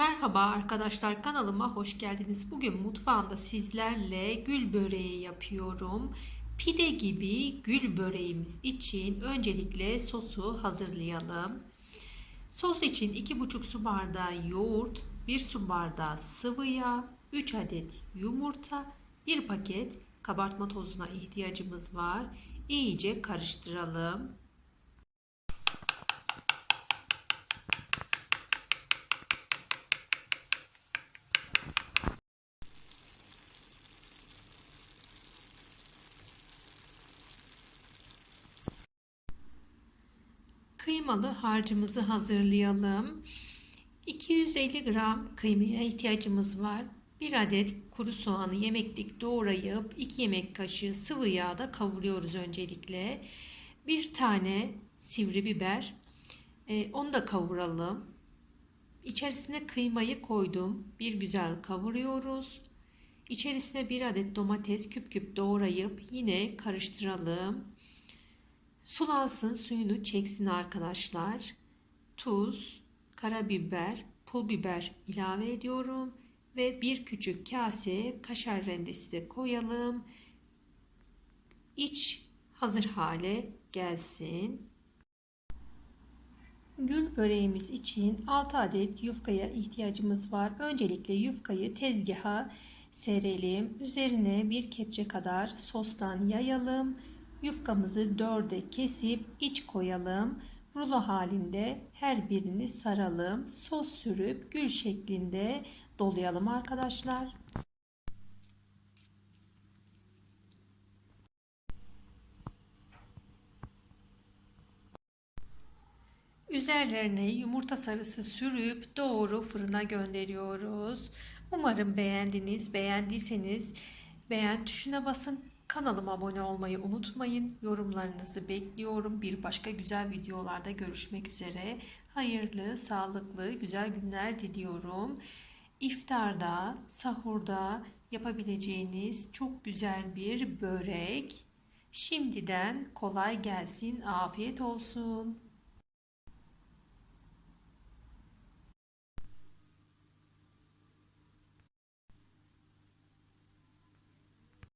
Merhaba arkadaşlar kanalıma hoş geldiniz. Bugün mutfağımda sizlerle gül böreği yapıyorum. Pide gibi gül böreğimiz için öncelikle sosu hazırlayalım. Sos için 2,5 su bardağı yoğurt, 1 su bardağı sıvı yağ, 3 adet yumurta, 1 paket kabartma tozuna ihtiyacımız var. İyice karıştıralım. Kıymalı harcımızı hazırlayalım. 250 gram kıymaya ihtiyacımız var. 1 adet kuru soğanı yemeklik doğrayıp 2 yemek kaşığı sıvı yağda kavuruyoruz öncelikle. Bir tane sivri biber. E, onu da kavuralım. İçerisine kıymayı koydum. Bir güzel kavuruyoruz. İçerisine bir adet domates küp küp doğrayıp yine karıştıralım. Sulansın, suyunu çeksin arkadaşlar. Tuz, karabiber, pul biber ilave ediyorum ve bir küçük kase kaşar rendesi de koyalım. İç hazır hale gelsin. Gül böreğimiz için 6 adet yufkaya ihtiyacımız var. Öncelikle yufkayı tezgaha serelim. Üzerine bir kepçe kadar sostan yayalım. Yufkamızı dörde kesip iç koyalım. Rulo halinde her birini saralım. Sos sürüp gül şeklinde dolayalım arkadaşlar. Üzerlerine yumurta sarısı sürüp doğru fırına gönderiyoruz. Umarım beğendiniz. Beğendiyseniz beğen tuşuna basın. Kanalıma abone olmayı unutmayın. Yorumlarınızı bekliyorum. Bir başka güzel videolarda görüşmek üzere. Hayırlı, sağlıklı, güzel günler diliyorum. İftarda, sahurda yapabileceğiniz çok güzel bir börek. Şimdiden kolay gelsin, afiyet olsun.